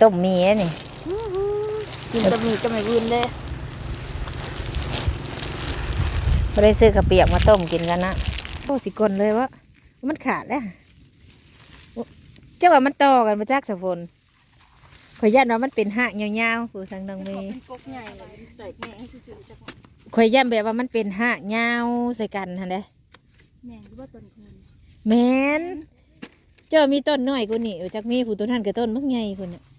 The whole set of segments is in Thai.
ต้มมีอันนี่กินตะมีก็ไม่วุ่นเลยไม่ได้ซื้อกระเปียกมาต้มกินกันนะโอ้สิกลนเลยวะมันขาดแล้วโอ้เจ้าว่ามันต่อกันมาจากสะพนขอยยันว่ามันเป็นหักยาวๆผู้ทางน้องเมเป็นย์กกใหญ่เลยแตกแม่ที่สุดจักขอยยันแบบว่ามันเป็นหักยาวใส่กันฮะเด้แม่หรือว่าต้นคูณแมนเจ้ามีต้นน้อยกูนี่เออจากมีผู้ต้นหันกับต้นมักใหญ่คนน่ะโอ้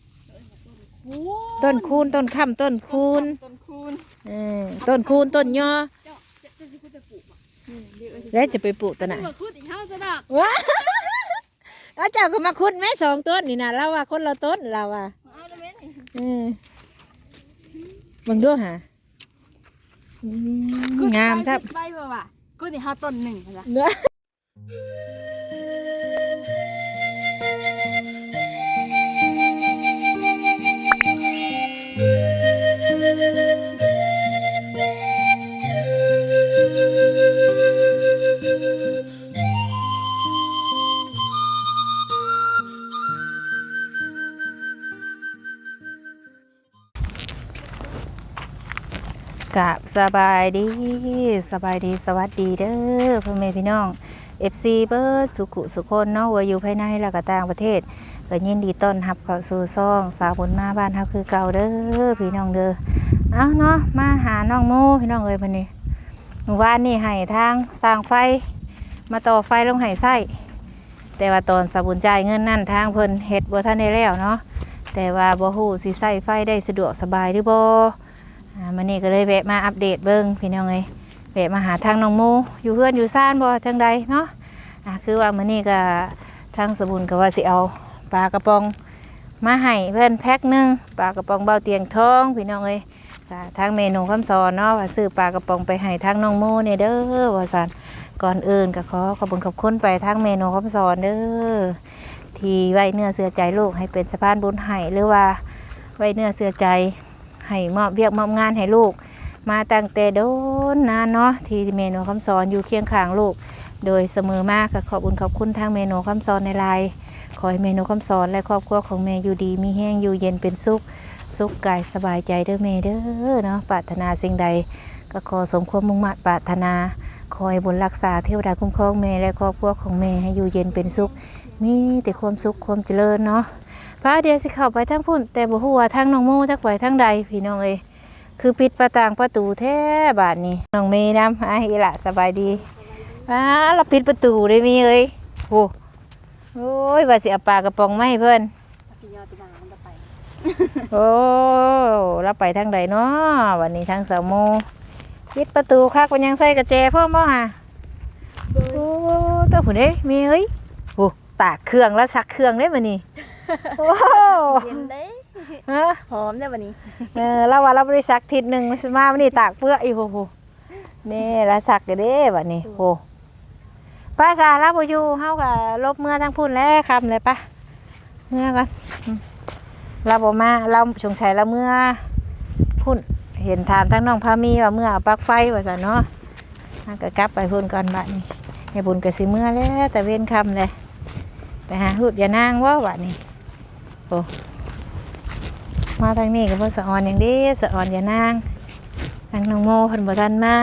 ต้นคูนต้นค่ำต้นคูนต้นคูณเออต้นคูนต้นยอเจ้าจะจะสิคุณไปปลูกบ่นี่เดี๋ยวแล้วจะไปปลูกตัวไหนมาคุดอีกเท่าซะดอกว้าแล้วเจ้าก็มาคุดแม่สองต้นนี่นะเราว่าคนละต้นเราว่าเอาได้ไหมนี่เออมึงดูหะอืมงามซับใบบ่ว่ะกูนี่ห้าต้นหนึ่งจ้ะ กับสบายดีสบายดีสวัสดีเด้อพ่อแม่พี่น้อง FC เบิร์ดสุขุสุคนเนาะว่าอยู่ภายในและก็ต่างประเทศก็ยินดีต้อนรับเข้าสู่ซ่อง สาวบนมาบ้านเฮาคือเก่าเด้อพี่น้องเด้อเอาเนาะมาหาน้องโมพี่น้องเอ้ยวันนี้เมื่อวานนี่ให้ทางสร้างไฟ มาต่อไฟลงให้ไส้แต่ว่าตอนสาวบุญจ่ายเงินนั่นทางเพิ่นเฮ็ดบ่ทันได้แล้วเนาะแต่ว่าบ่ฮู้สิใช้ไฟได้สะดวกสบายหรือบ่ มื้อนี้ก็เลยแวะมาอัปเดตเบิ่งพี่น้องเอ้ยแวะมาหาทางน้องโมอยู่เฮือนอยู่ซ่านบ่จังใดเนาะอะคือว่ามื้อนี้ก็ทางสบุญก็ว่าสิเอาปลากระป๋องมาให้เพื่อนแพ็คหนึ่งปลากระป๋องเบาเตียงทองพี่น้องเอ้ยทางเมนูคำสอนเนาะว่าซื้อปลากระป๋องไปให้ทางน้องโมเนี่ยเด้อว่าซั่นก่อนอื่นก็ขอขอบคุณขอบคุณไปทางเมนูคำสอนเด้อที่ไว้เนื้อเสือใจลูกให้เป็นสะพานบุญให้หรือว่าไว้เนื้อเสือใจ ให้มอบเรียกมอบงานให้ลูก มาตั้งแต่โดนนานเนาะที่เมนูคำสอนอยู่เคียงข้างลูก โดยเสมอมากขอบคุญขอบคุณทางเมนูคำสอนในไลน์ขอให้เมนูคำสอนและครอบครัวของเมย์อยู่ดีมีแห้งอยู่เย็นเป็นสุขสุขกายสบายใจเด้อเมย์เด้อเนาะปรารถนาสิ่งใด ก็ขอสมความมุ่งมั่นปรารถนา คอยบุญรักษาเทวดาคุ้มครองเมย์และครอบครัวของเมย์ให้อยู่เย็นเป็นสุข มีแต่ความสุขความเจริญเนาะ พระเดียวสิเข้าไปทั้งพุ่น แต่บ่ฮู้ว่าทางน้องโมจักไปทางใดพี่น้องเอ้ยคือปิดประต่างประตูแท้บาดนี้น้องเมย์นำอะอีหละสบายดีอ้าเราปิดประตูได้มีเอ้ยโอ้โอ้ยว่าสิเอาปลากระป๋องมาให้เพื่อนสิยอดตัวมันจะไปโอ้เราไปทางใดเนาะวันนี้ทางสาวโมปิดประตูคักมันยังใส่กระแจพ่อมอฮะโอ้ตัวผู้เด้มีเอ้ยโอ้ตากเครื่องแล้วซักเครื่องได้มานี่ โอ้เย็นเด้เออหอมได้วันนี้เออเราว่าเราบริสักทิศหนึ่งมาสิมาวันนี้ตากเปลือกอีกโอ้โหนี่เราสักกันเด้บัดนี้โอ้ภาษาเราบ่อยู่เฮาก็ลบเมื่อทั้งพุ่นแล้วคำเลยปะเมื่อก่อนอืมเราบ่มาเราสงสัยเราเมื่อพุ่นเห็นถามทั้งน้องพามีว่าเมื่อเอาปลั๊กไฟว่าซั่นเนาะเราก็กลับไปพุ่นก่อนบัดนี้ไอ้บุญก็สิเมื่อแล้วแต่เว้นคำเลยไปหาหุดอย่านางว่าบัดนี้ โอ้มาทางนี้ก็บ่สะออนอย่างดีสะออนอย่านางทางน้องโมเพิ่นบ่ทันมา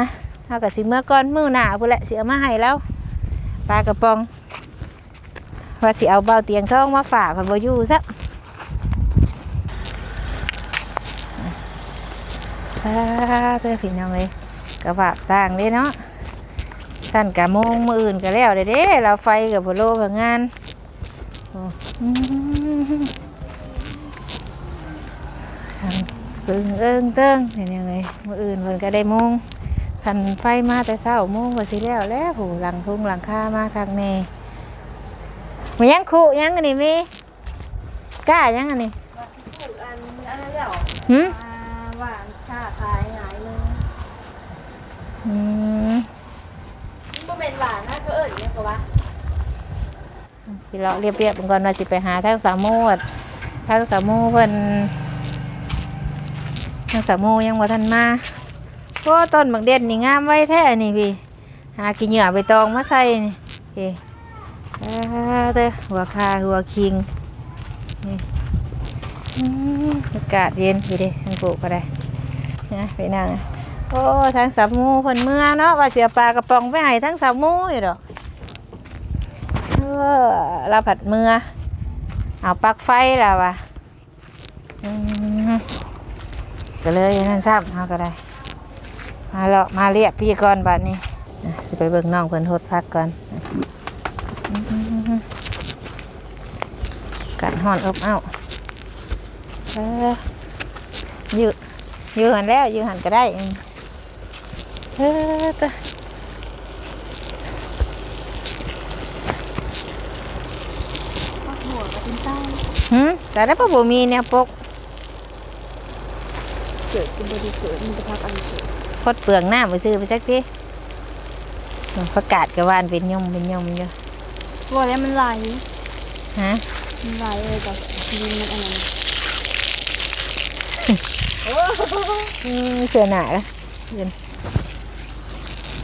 เฮาก็สิเมื่อก่อนมื้อหน้าพุ่นแหละสิเอามาให้แล้วปลากระป๋องว่าสิเอาเบาเตียงทองมาฝากเพิ่นบ่อยู่ซะอ่าเด้อพี่น้องเอ้ยกระบาบสร้างเด้เนาะท่านกะโมงมืออื่นก็แล้วเด้เด้เราไฟก็บ่โลพงาน โอ้อืมเอิงเอิงเติ้งเห็นยังไงมื่ออื่นเพิ่นก็ได้โมงคันไฟมาแต่เช้าโมงก็สิแล้วแหล้วผู้หลังพุงหลังคามาคักแน่มายังคุยังอันนี้มีกล้ายังอันนี้ว่าสิปลูกอันอันนั้นแล้วหึอ่าหวานค่าขายหายเลยอืมบ่เป็นหวานนะก็เอิ้นเนี่ยก็ว่าสิเราะเรียบเรียบๆก่อนว่าสิไปหาทางสามโมดทางสามโมเพิ่น ทางสามโมยังบ่ทันมาเพราต้นบักเด่นนี่งามไว้แท้นี่พี่ หาขี้เหงื่อใบตองมาใส่นี่เอ้อ่าเด้อหัวคาหัวคิงนี่อากาศเย็นอยู่ดิทางปลูกก็ได้นะไปนั่งโอ้ทางสับหมูเพิ่นเมื่อเนาะว่าเสียปลากระป๋องไปให้ทั้งสับหมูอยู่ดอกเออเราผัดเมือเอาปักไฟแล้วว่ะอืม ก็เลยนั่นซ้ำเอาก็ได้ มาแล้วมาเรียกพี่ก่อนบัดนี้อะสิไปเบิ่งน้องเพิ่นโทษพักก่อนกันห่อนอบเอ้าเออยืดยืดหันแล้วยืดหันก็ได้เออตะหัวกับเป็นใต้หืมแต่ได้ปะบ่มีเนี่ยปก เกิดเป็นบริเกิดมันจะพักอะไรเกิดพดเปลืองหน้าไปซื้อไปสักทีประกาศกระวานเป็นยมเป็นยมอยู่ว่าแล้วมันไหลฮะมันไหลเลยกับดินมันอันนั้นอืมเสือหนาละเดิน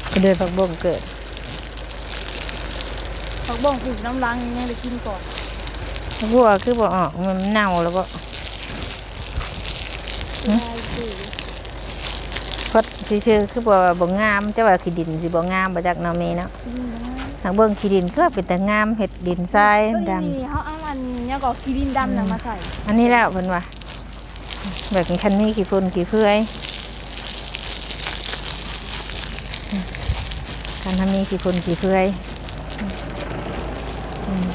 ไปเดินผักบ่งเกิดผักบ้องถูกน้ำล้างยังไงไปกินก่อนวัวคือบ่ออกมันเน่าแล้วบ่ ได้สิ พดซื่อๆคือบ่บ่งามจะว่าขี้ดินสิบ่งามบ่จักเนาะแม่เนาะกินได้ทางเบิ่งขี้ดินคือเป็นแต่งามเฮ็ดดินทรายเอ้ยดำนี่เขาเอาอันเนี้ยก็กีดินดำน่ะมาใส่ อันนี้แล้วเพิ่นว่าแบบนี้คันนี้ขี้ฝุ่นขี้เพื่อยคันทำนี้ขี้ฝุ่นขี้เพื่อยอืม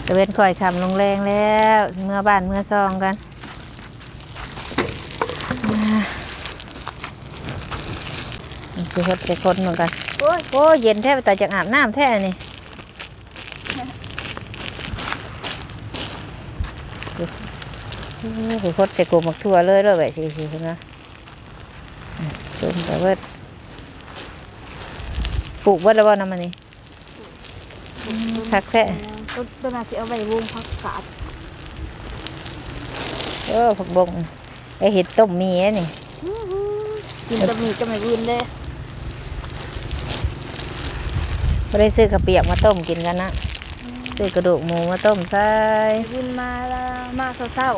ตะ เวนคอยคำลงแรงแล้ว เมื่อบ้านเมื่อซองกันคือเฮ็ดไปคนเหมือนกัน โอ้ยโอ้เย็นแท้ไปแต่จากอาบน้ำแท้นี่ไปพดใส่กลมหมักทั่วเลยเลยแบบสิสิเห็นไหมจุ่มไปเบิดปลูกเบิดแล้วบ่น้ำมันนี่คักแท้ ต้นต้นอาจจะเอาไว้วงพักกาดเออผักบงไอเห็ดต้มมีอะนี่กินจะมีจะไม่วุ่นเลยไม่ได้ซื้อกระเปียกมาต้มกินกันนะซื้อกระดูกหมูมาต้มใส่วุ่นมาละมาเศร้า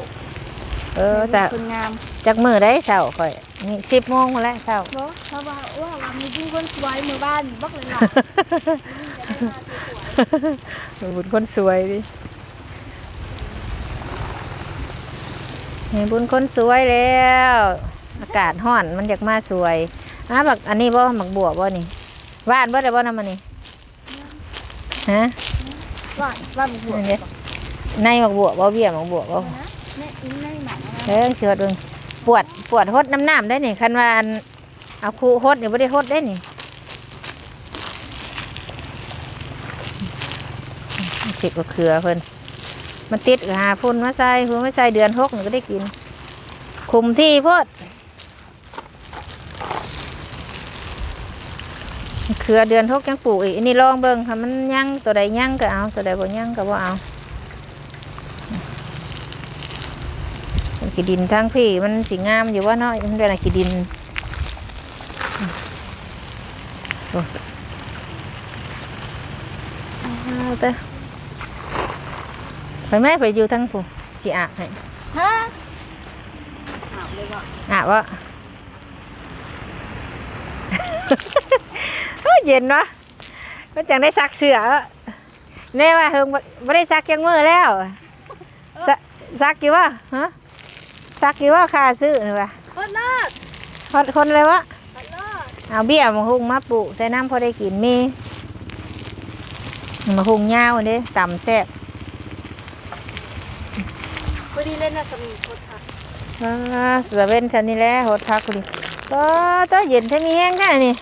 เอๆอจะ คนงามจากมือได้เช้าค่อยนี่สิบโมงมาแล้วเช้าเพราะเพราะว่าว่าวันนี้ยิ่งคนสวยมือบ้านบักเลยล่ะบุญคนสวยดิเห็นบุญคนสวยแล้ว อากาศห้อนมันอยากมาสวยอะบักอันนี้บ่บักบัวบ่นี่ว่านบ่ได้บ่นำมันนี่ฮะว่าว่ามันหัวอันนี้ในบักบัวบ่เบี้ยบักบัวบ่ นะ เออสิว่าเบิ่งปวดปวดหดน้ำน้ำได้นี่คันว่าอันเอาคูหดนี่บ่ได้หดได้นี่ติดกับเขือเพิ่นมันติดกับหาพุ่นมาใส่พุ่นมาใส่เดือนหกนี่ก็ได้กิน คุมที่พดเขือเดือนหกยังปลูกอีกอันนี้ลองเบิ่งค่ะมันยังตัวใดยังก็เอาตัวใดบ่ยังก็บ่เอา ขี้ดินทั้งพี่มันสิงามอยู่ว่าเนาะมันเป็นอะไรขี้ดินโอ้เอาแต่ไปไหมไปอยู่ทั้งผู้สิอาบให้ฮะถามเลยว่าอาบวะโอ้ยเย็นวะมันจังได้ซักเสื้อวะแน่ว่าเฮิงบ่บ่ได้ซักยังมือแล้วซักซักกี่วะฮะ ซักกี่วะค่าซื้อนี่วะคนเลิศคนคนเลยวะคนเลิศเอาเบี้ยมาหุงมาปลูกใส่น้ำพอได้กินมีมาหุงยาวเด้ต่ำแซ่บพอดีเล่นนะสมีโคตรค่ะอ่าเสือเว้นฉันนี่แหละโหดพักคุณก็ต้เย็นใช่มีแห้งแค่นี้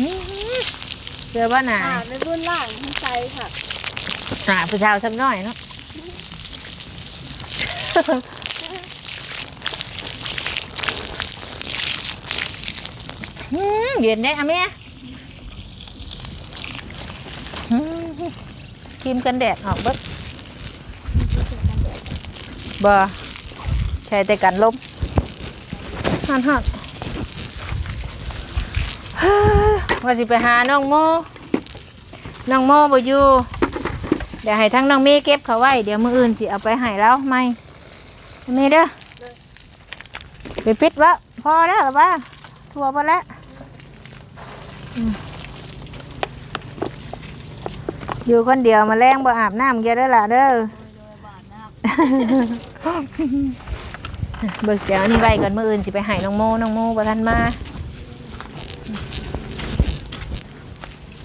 อื้อหือ เสือบ้านหนาอ่าในรุ่นล่างทั้งใจค่ะหนาผู้ชายสักหน่อยเนาะอืมเย็นได้อะแม่อืมครีมกันแดดออกเบิดบ่ใช้แต่กันลบฮันฮันเฮ้ย ว่าสิไปหาน้องโมน้องโมบ่อยู่เดี๋ยวให้ทั้งน้องเมย์เก็บเขาไว้ เดี๋ยวมืออื่นสิเอาไปให้แล้วไหมเมย์เด้อไปปิดวะพอแล้วหรือว่าทัวร์พอแล้วอยู่คนเดียวมาแรงบ่อาบน้ำเยอะได้ล่ะเด้อเบิกเสียงนนี้ไว้ก่อนมื่ออื่นสิไปใหายน้องโมน้องโมบ่ทันมา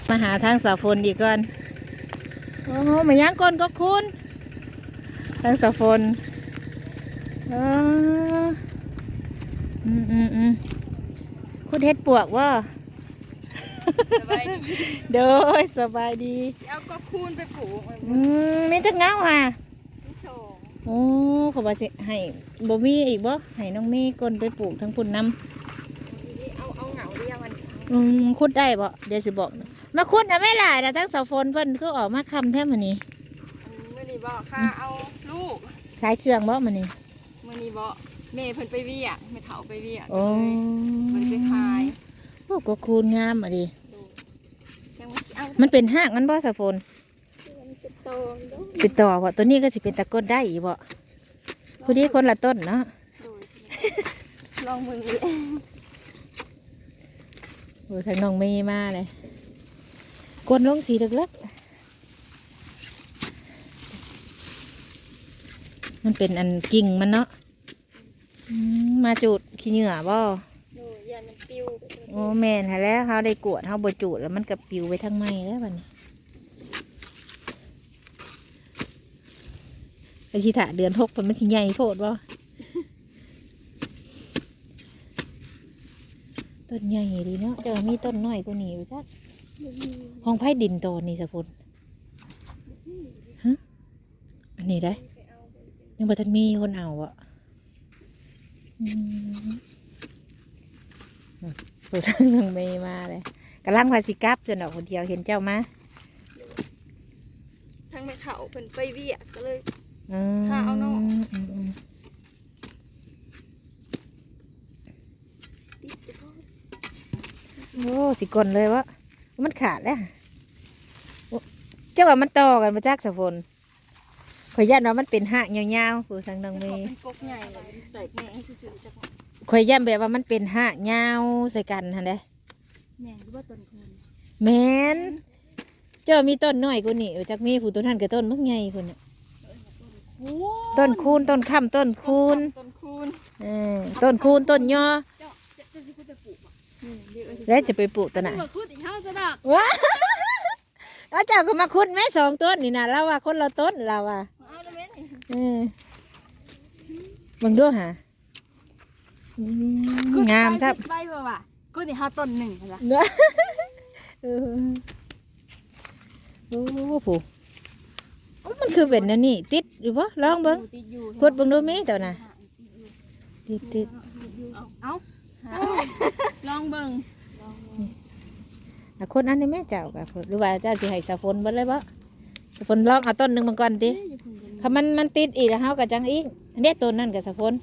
มาหาทางสาวฝนดีก่อน โอ้โหมาย่างก้นก็คุณทางสาวฝนเอออืมอืมอืมคุณเฮ็ดปวกว่าสบายดีเด้อสบายดีเอาก็คูณไปปลูกมันอืมไม่จักเงาค่ะที่สองโอ้เขาบอกสิให้บ่มีอีกบ่ให้น้องเมย์กลไปปลูกทั้งพุ่นน้เอาเอาเหงาเดียวมันำ อืมขุดได้บ่เดี๋ยวสิบอกนะมาขุดนะไม่หลายนะทั้งเสาฝนเพิ่นคือออกมาคำแท้มันนี้มื่อนี้บอกค่ะเอาลูกขายเครื่องบ่มันนี้มื่อนี้บอกเมย์เพิ่นไปเวียกแม่เฒ่าไปเวียกโอ้มันไปขายโอ้ก็คูณงามอะดิดูยังไม่เอามันเป็นห้างมันบ่เสาฝนมันจะโตดูติดต่อบ่ตัวนี้ก็สิเป็นตะกร้นได้อีกบ่พอดีคนละต้นเนาะดูลองมือเลย โอ้ยข้างน้องเมย์มาเลยกวนลงสีเล็กๆมันเป็นอันกิ่งมันเนาะอืมมาจุดขี้เหงื่อบ่ดูยันมันปิ้วไปเลยโอ้แม่นหาแล้วเขาได้กวดเขาบจูดแล้วมันก็ปลิวไปทางไม้แล้วบัดนี้ไปชีถาเดือนหกมันมันสิใหญ่โพดบ่ นใหญ่ดีเนาะแต่ว่ามีต้นน้อยกว่านี้อยู่จักห้องไผ่ดินตอนนี้สะพนฮะอันนี้ได้ยังบ่ทันมีคนเอาอะอืมผู้ทั้งนังเมย์มาเลยกำลังพาสิกลับจนดอกคนเดียวเห็นเจ้ามาทั้งแม่เฒ่าเพิ่นไปเวียกก็เลยอืมพาเอาเนาะอืมอืม ติดไปก่อน โอ้สิกลนเลยวะมันขาดแล้วโอ้เจ้าว่ามันต่อกันมาจากสะพนขอยยันว่ามันเป็นหักยาวๆผู้ทั้งนังเมเขาย์เป็นกกใหญ่เลยใส่แม่ให้ซื่อๆจักหน่อยขอยยันแบบว่ามันเป็นหักยาวใส่กันฮะเด้แม่นหรือว่าต้นคูณแมนเจ้ามีต้นน้อยกูนี่จากมีผู้ต้นท่านกับต้นมักใหญ่คนน่ะโอ้ต้นคูนต้นค่ำต้นคูนต้นคูณเออต้นคูนต้นย่อ แล้วจะไปปลูกตัวไหนมาคุดอีกห้าสนักว้าแล้วเจ้าก็มาคุดแม่สองต้นนี่นะเราว่าคนละต้นเราว่าเอาได้ไหมนี่เออเบังด้วยฮะอืมงามครับใบบ่ว่ะคุดอีกห้าต้นหนึ่งเหรอเนอะเออโอ้โหโอ้มันคือเป็นนั่นนี่ติดหรือวะลองเบิ้งติดอยู่คุดเบิ้งดูมีตัวน่ะติดติดเอาเอา ลองเบิ่งอะคนนั้นนี่แม่เจ้ากับหรือว่าเจ้าสิให้สะพนเบ่เลยบ่สะพนลองเอาต้นหนึ่งมาก่อนติถ้ามันมันติดอีกแล้วเฮาก็จังอีกอันนี้ต้นนั่นกับสะพน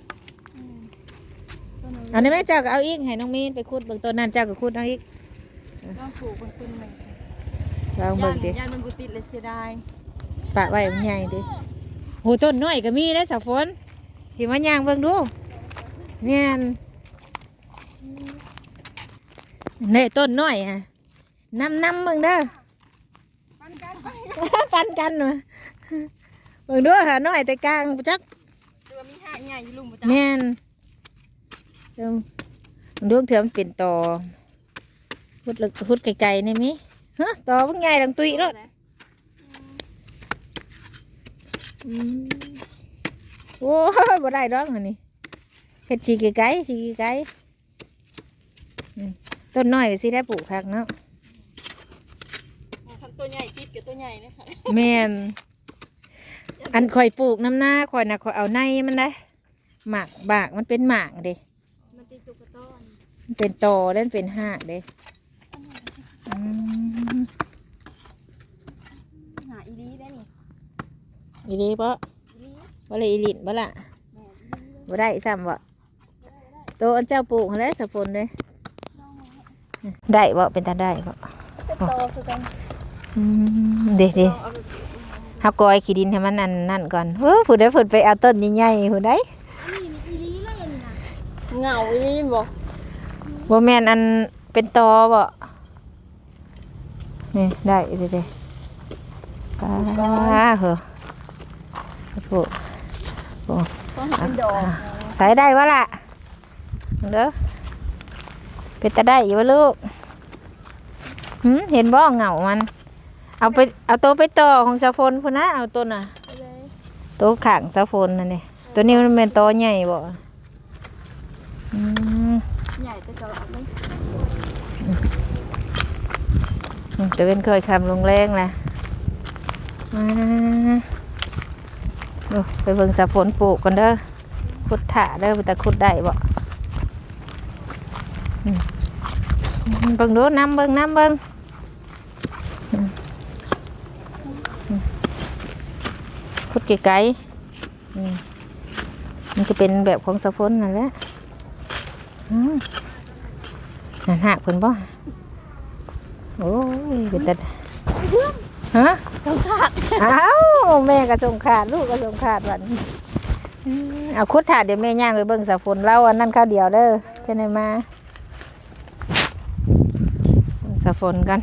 เอาในแม่เจ้าก็เอาอีกให้น้องมีนไปขุดเบิ่งต้นนั้นเจ้าก็ขุดเอาอีกลองปลูกเป็นต้นหนึ่งลองเบิ่งดิยานมันบุติดเลยเสียดายปะไว้มันใหญ่ดิโหต้นน้อยก็มีได้อสะฝนที่มาย่างเบิ่งดูแม่น เนี่ยต้นน้อยฮะนำนำเบิ่งเด้อปันกันไปปันกันมาเบิ่งดูหาน้อยแต่กลางบ่จักเรือมีห้าใหญ่อยู่ลุมประจำแม่นเดี๋ยวเบิ่งดูเถื่อมันเป็นตอพุดลึกพุดไกลๆนี่มิฮะตอเบิ่งใหญ่ดังตุยแล้วอืมโอ้ยบ่ได้ดอกอันนี้เฮ็ดชีกไก่ชีกไก่อืม ต้นน้อยก็สิได้ปลูกคักเนาะทำตัวใหญ่ติดกับตัวใหญ่นะคะแม่นอันข่อยปลูกน้ำหน้าข่อยน่ะข่อยเอาในมันได้หมากบากมันเป็นหมากเด้มันติดตัวกระต้อนมันเป็นตอแล้วมันเป็นหากเด้อืมหาอีดีได้นี่อีดีปะอีดีบ่เลยอีหลินบ่ล่ะบ่ได้ซ้ำบ่โตอันเจ้าปลูกหั่นแหล้วสะพนเลย ได้บ่เป็นตาได้บ่เป็นโตคือกันอืมเด้เด้เฮากอยขี้ดินให้มันนั่นนั่นก่อนเฮ้อผู้ใดเพิ่นไปเอาต้นใหญ่ๆผู้ใดอันนี้มีอีหลีเลยอันนี้นะเหงาอีบ่บ่แม่นอันเป็นตอบ่นี่ได้เด้เด้ปลาเหรอโอ้ต้องให้เป็นดอกใส่ได้วะล่ะเด้อ เป็นตาได้อยู่วะลูกหืมเห็นบ่เหงามัน เอาไปเอาตัวไปต่อของสะฟนพุ่นนะเอาตัวน่ะไปเลยตัวขางสะฟนนั่นนี่ตัวนี้มันเป็นตัวใหญ่บ่อืมใหญ่แต่จะเอาเลยจะเป็นเคยคำลงแรงนะมาโอ้ไปเบิ่งสะฟนปลูกกันเด้อขุดถาเด้อแต่ขุดได้บ่อืม เบิ่งดูน้ำเบิ่งน้ำเบิ่งอืมอืมขุดไกลๆอืมมันจะเป็นแบบของสะฟนนั่นแหละอืมนั่นหักเพิ่นบ่โอ้ยเป็นแต่ฮะสงขาดอ้าวแม่ก็ส่งขาดลูกก็ส่งขาดวันอืมเอาคุดถาดเดี๋ยวแม่ย่างไปเบิ่งสาฝนเล่าอันนั้นข้าวเดียวเด้อเช่นไหนมาเบิ่ง สาฝนกัน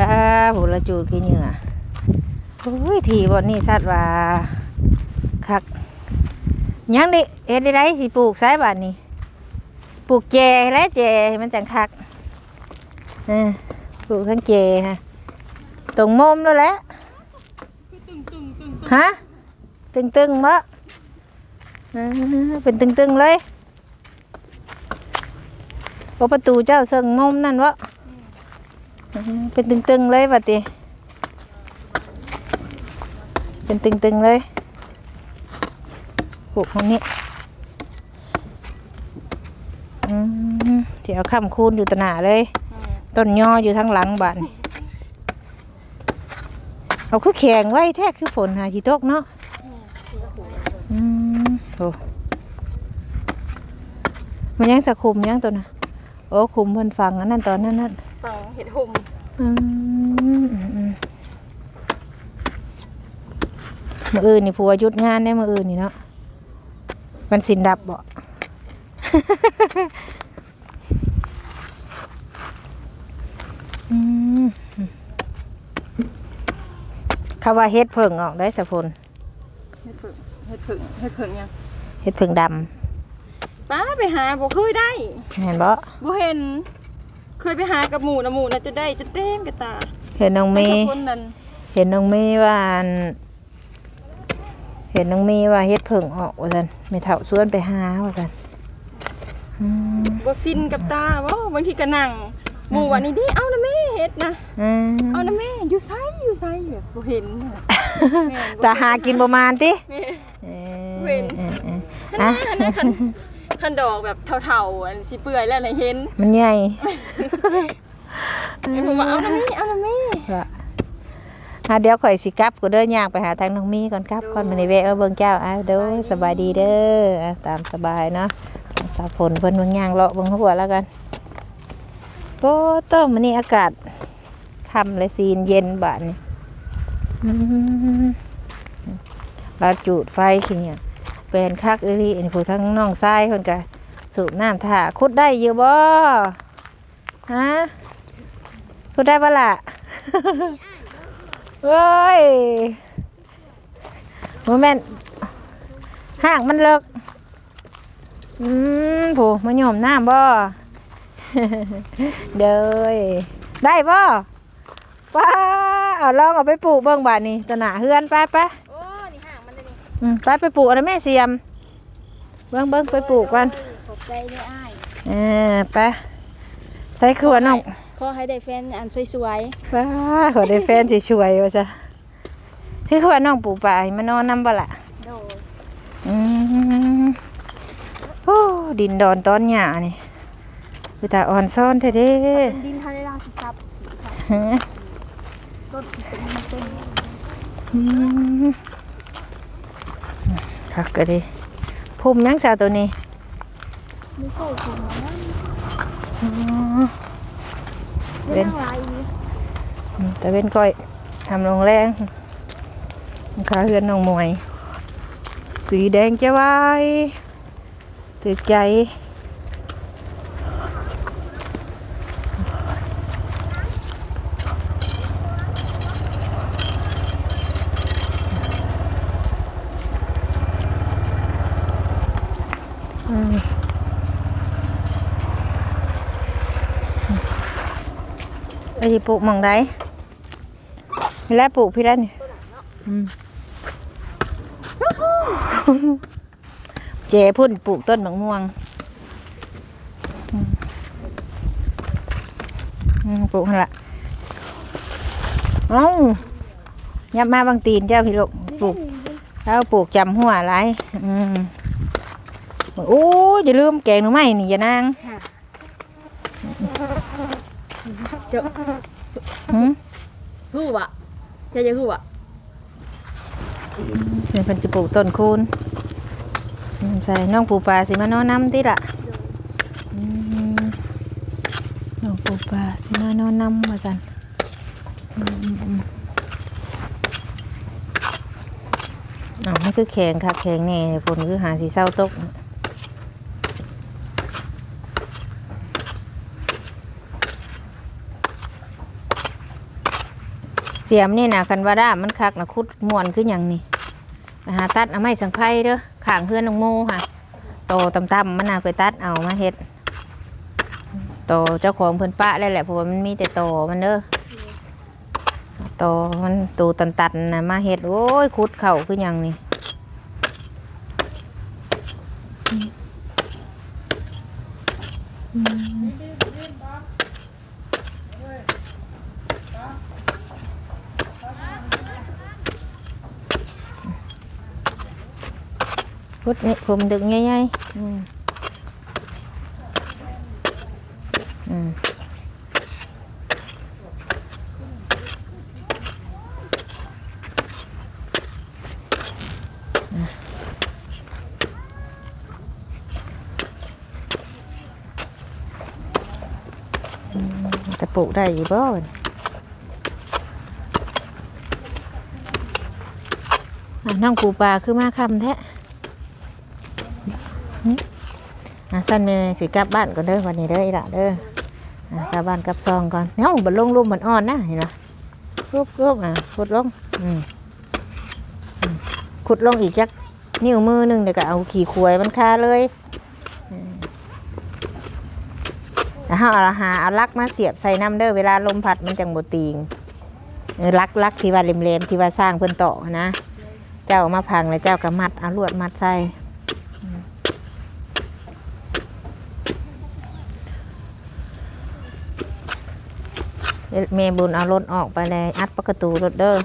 อาหูละจูดกี่เหงื่อโอ้ยทีบอนนี่สัตว์ว่าคักยังดิเฮ็ดได้สิปลูกสายบานนี่ปลูกแจและแจมันจังคักเออปลูกทั้งเจฮะตรงมุมแล้วแหละฮะตึงตึงๆบ่เป็นตึงตึงๆเลยเพราะประตูเจ้าเซิงมุมนั่นวะ เออเป็นตึงตึงๆเลยบัดนี้เป็นตึงตึงๆเลยปลูกตรงนี้อืมเดี๋ยวค้ำคูณอยู่ตะหนาเลย ต้นย่ออยู่ทางหลังบ้านเอาคือแข็งไว้แท้คือฝนหาที่ตกเนาะอืมโอ้มันยังสะคุมยังตัวน่ะโอ้คุมเพิ่นฟังอันนั้นตอนนั้นนั่นฝั่งเห็ดหุ่มอื มอืมอืมมืออื่นนี่ผัวหยุดงานได้มืออื่นนี่เนาะมันสินดับบ่อืมคำว่าเฮ็ดเพิ่งออกได้สะพลเห็ดผึ่งเห็ดผึ่งเห็ดผึ่งยังเฮ็ดเพิ่งดป้าไปหาบ่เคยได้ำเห็นบ่บ่เห็น เคยไปหากับหมู่นะหมู่นะจะได้จะเต็มกระตาเห็นน้องเมแต่ย์คนนั้นเห็นน้องเมย์ว่าอันเห็นน้องเมย์ว่าเฮ็ดเพิ่งออกว่าซั่นไม่เท่าชวนไปหาว่าซั่นอืมบ่สิ้นกับตาบ่บางทีก็นั่งหมู่วันนี้ดิเอานะแม่เฮ็ดนะอืมเอานะแม่อยู่ไสอยู่ไสแบบบ่เห็นน่ะแม่นบ่ตาหากินประมาณติแม่เออเว้น เออเออคัอะนนั้นคัน คันดอกแบบเฒ่าๆอันสิเปื่อยแล้วน่ะเห็นมันใหญ่ไอ้ผมว่าเอานะแม่เอานะแม่ว่าอะเดี๋ยวข่อยสิกลับกูเดินย่างไปหาทางน้องมีก่อนครับก่อนมาในแวะมาเบิ่งเจ้าอะเด้อสบายดีเด้ออะตามสบายเนาะสาวฝนเพิ่นเบิ่งย่างเลาะเบิ่งหัวแล้วกันโอ้ต้มมื้อนี้อากาศค่ำเลยซีนเย็นบาดนี่อืมเราจูดไฟขี้เนี่ย เป็นคักเอหลีอันผู้ทั้งน้องทรายเพิ่นก็สูบน้ำท่าขุดได้อยู่บ่ฮะขุดได้บ่ล่ะเว้ยโมเมนห่างมันเลิกอืมผู้มาหย่อมน้ำบ่เด้ยได้บ่ป้าเอาลองเอาไปปลูกเบิ่งบาดนี้ตะหนาเฮือนไปไป อืมไปไปปลูกเอะไรแม่เสียม เบิ่งเบิ่งไปปลูกกันขอบใจได้อ้ายเออไปใส่ขวดน้องขอให้ได้แฟนอันสวยว้าขอได้แฟนสิช่วยว่าจ้ะคือเขาว่าน้องปู่ป่าให้มานอนนำบ่ล่ะๆโดยอืมโอ้ดินดอนตอนหญ้านี่คือตาอ่อนซ่อนแท้เป็นดินทะเลราสิซับๆฮะต้นเป็นต้นอืม คักก็ดีพุ่มยังซาตัวนี้ไม่ใช่ของนั่นอ๋อไม่นั่งลายอีกอืมแต่เป็นก้อยทำโรงแรงขาเฮือนน้องมวย สีแดงจะไว้ถือใจ ไอ้ที่ปลูกหมองไดพี่แล้ปลูกพี่แล้วนี่อืมเจพุ่นปลูกต้นมะม่วงอืมอืมปลูกหั่นละเอ้ายับมาบางตีนเจ้าพี่ลูกปลูกแล้วปลูกจำหัวอะไรอืมโอ้ยอย่าลืมแกงหนูไม่นี่อย่านาง เจ้าหืมฮู้บ่จะจะฮู้บ่เดี๋ยวเพิ่นจะปลูกต้นคูณอืมใส่น้องปูปลาสิมานอนน้ำติล่ะอืมน้องปูปลาสิมานอนน้ำมาสันอืมอืมอืมอ้าวมันคือแข็งครับแข็งแน่ฝนคือหาสีเศร้าตก เสียมนี่นะคันว่าด้ามันคักนะคุดมวนคืออย่างนี้ไปหาตัดเอาไม้สังไพ่เด้อข่างเพื่อนน้องโมค่ะโตต่ำๆมันน่าไปตัดเอามาเฮ็ดโตเจ้าของเพื่อนป้าได้แหละเพราะว่ามันมีแต่โตมันเด้อโตมันตูตันๆนะมาเฮ็ดโอ้ยคุดเข่าขึ้นอย่างนี้ นี่ผมดึงใหญ่ๆอืมอืมจะปลูกได้อยู่บ่เนี่ยอะน้องปูปลาคือมาคำแท้หึอะ สั้นเมย์สิกลับบ้านก่อนเด้อวันนี้เด้ออีละเด้ออะกลับบ้านกลับซองก่อนเอ้าบันลงลุ่มบันอ่อนนะเห็นไหมรูปรูปอะขุดลงอืมขุดลงอีกจักนิ้วมือหนึ่งเดี๋ยวก็เอาขี่ควายมันคาเลยแล้วเอาละหาเอาลักมาเสียบใส่น้ำเด้อเวลาลมพัดมันจังโบตีงลักลักที่ว่าเล็มๆที่ว่าสร้างเพิ่อนต่อนะ เจ้าเอามาพังแล้วเจ้าก็มัดเอาลวดมัดใส่ เดี๋ยวเมบุญเอารถออกไปเลยอัดประตูรถเด้อ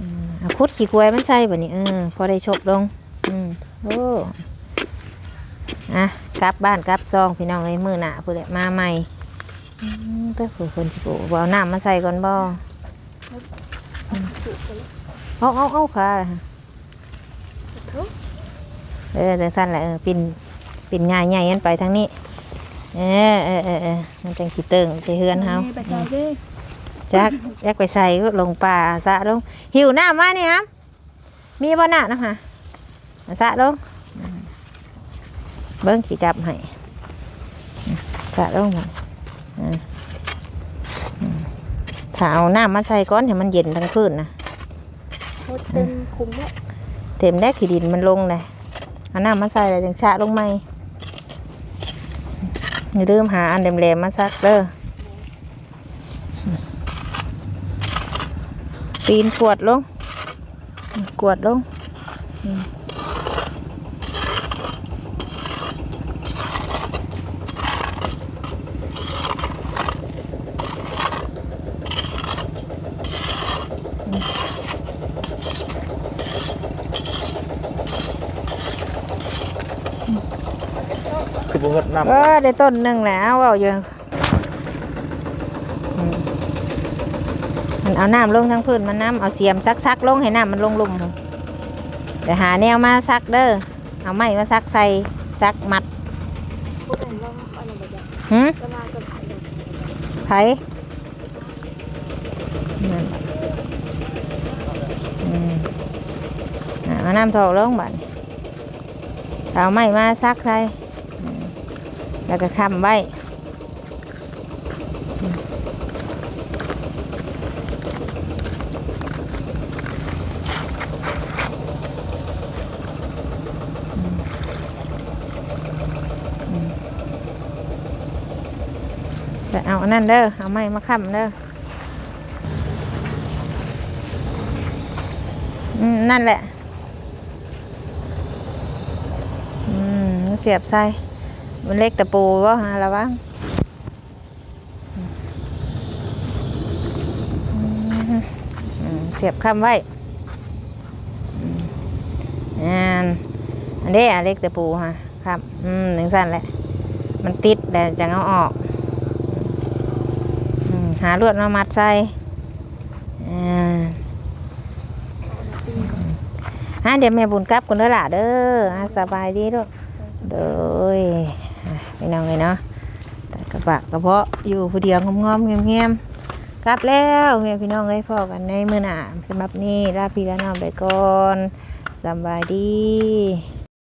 อืมเอาคุดขี้ควายมันใส่แบบนี้เออพอได้ชบลง อืมโอ้อะกลับบ้านกลับซองพี่น้องเลยมือหนาผู้เดมาใหม่อืมก็คือคนสิบเอาน้ำมาใส่ก่อนบ่เอาเอาเอาค่ะเออแต่สั้นแหละเออปินปินง่ายใหญ่ยันไปทางนี้ เออเออเออเออมันจังสิเติงสิเฮือนเฮาไปใส่ดิจักจักไปใส่ก็ลงป่าสะลงหิวน้ำมานี่ครับมีบ่น้ำนะคะสะลงเบิ้งขี่จับให้สะลงมาอ่าอืมถ้าเอาน้ำมาใส่ก้อนให้มันเย็นทั้งคืนนะหมดเป็นคุมแล้วเต็มแรกขี้ดินมันลงเลยเอาน้ำมาใส่แล้วจังชะลงไหม อย่าลืมหาอันแหลมๆมาซักเด้อตีนกวดลงกวดลง คือบ่เฮ็ดน้ำ เออ ได้ต้นหนึ่งแล้วเอาอยู่อืมมันเอาน้ำลงทั้งพื้นมันน้ำเอาเสียมซักๆลงให้น้ำมันลงลุ่มเดี๋ยวหาแนวมาซักเด้อเอาไม้มาซักใส่ซักมัดหืมไผ่ดอไผนั่นล่ะอืมอะเอาน้ำถอกลงบัดนี้เอาไม้มาซักใส่ แล้วก็ค้ำไว้จะเอาอันนั่นเด้อ เอาไม้มาค้ำเด้อ นั่นแหละอืมเสียบใส่ มันเล็กตะปูวะฮะระวังเสียบค้ำไว้อันนี้อะเล็กตะปูฮะครับอืมหนึ่งสั้นแหละ มันติดแต่จะเอาออกอืมหาลวดมามัดใส่อ่าฮะเดี๋ยวแม่บุญกลับกันเด้อล่ะเด้อสบายดีด้วยเด้อ พี่น้องเลยเนาะแต่กระบะกระเพาะอยู่ผู้เดียวงอมๆเงียบๆกลับแล้วแม่พี่น้องเอ้ยพ่อกันในมื้อหน้าสำหรับนี้ลาพี่ลาน้องไปก่อนสบายดี